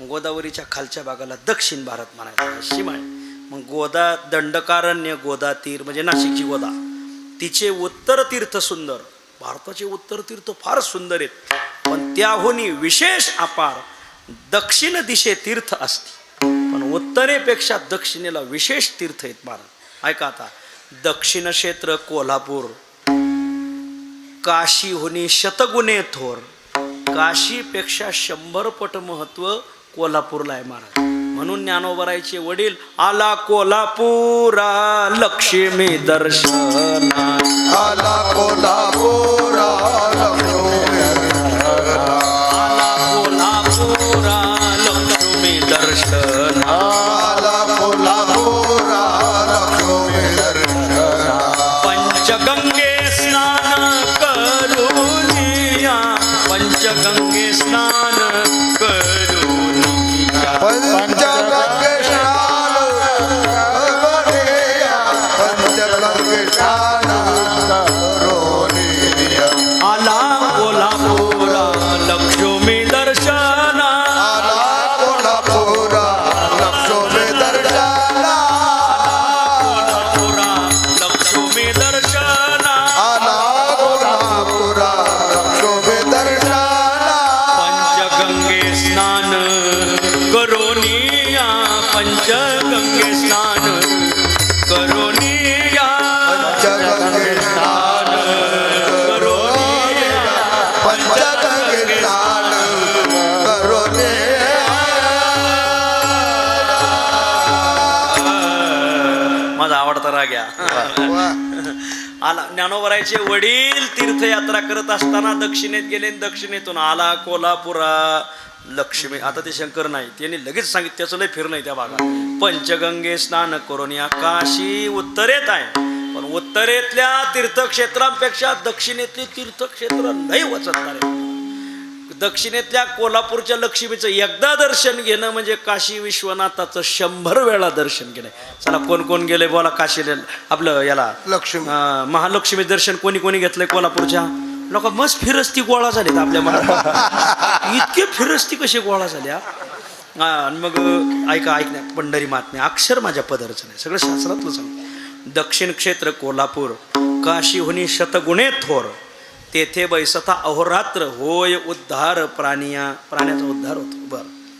गोदावरीच्या खालच्या भागाला दक्षिण भारत म्हणायचा शिमाळे मग गोदा दंडकारण्य गोदा तीर म्हणजे नाशिकची गोदा. तिचे उत्तर तीर्थ सुंदर. भारताचे उत्तर तीर्थ फार सुंदर आहेत. पण त्याहूनही विशेष अपार दक्षिण दिशे तीर्थ असते पण उत्तरेपेक्षा दक्षिणेला विशेष तीर्थ आहेत महाराज ऐका आता. दक्षिण क्षेत्र कोल्हापूर. काशी होणे शतगुणे थोर. काशीपेक्षा शंभर पट महत्त्व कोल्हापूरला आहे महाराज. म्हणून ज्ञानोबरायचे वडील आला कोल्हापुरा लक्ष्मी दर्शना आला कोल्हापुरा आला कोल्हापुरा लक्ष्मी दर्शना आला कोल्हापुरा लक्ष्मी दर्शना पंचगंगे स्नान करूनिया पंचगंगे स्नान करूनिया स्नान करोनिया पंचगंगे स्नान। करोनिया पंचगंगे स्नान। करोनिया पंचगंगे स्नान। करोनिया माझा आवडता राग या. आला. ज्ञानोबरायचे वडील तीर्थयात्रा करत असताना दक्षिणेत गेले दक्षिणेतून आला कोल्हापुरा. लक्ष्मी आता ते शंकर नाही त्यांनी लगेच सांगितलं त्याचं लय फिरणं नाही त्या भागात. पंचगंगे स्नान करून या काशी उत्तरेत आहे. पण उत्तरेतल्या तीर्थक्षेत्रांपेक्षा दक्षिणेतली तीर्थक्षेत्र लय वचत आहे दक्षिणेतल्या कोल्हापूरच्या लक्ष्मीचं एकदा दर्शन घेणं म्हणजे काशी विश्वनाथाचं शंभर वेळा दर्शन घेणं. चला कोण कोण गेले? बोला काशीला आपलं याला. लक्ष्मी. महालक्ष्मी दर्शन कोणी कोणी घेतलंय कोल्हापूरच्या? लोक मस्त फिरस्ती गोळा झालेत आपल्या मनात. इतके फिरस्ती कसे गोळा झाल्या आणि मग ऐका ऐक नाही पंढरी महात्म्या अक्षर माझ्या पदरचं नाही सगळं शास्त्रातलं सांग दक्षिण क्षेत्र कोल्हापूर काशी हुनी शतगुणे थोर. तेथे बैसता अहोरात्र होय उद्धार प्राणिया प्राण्याचा उद्धार होतो. बरं.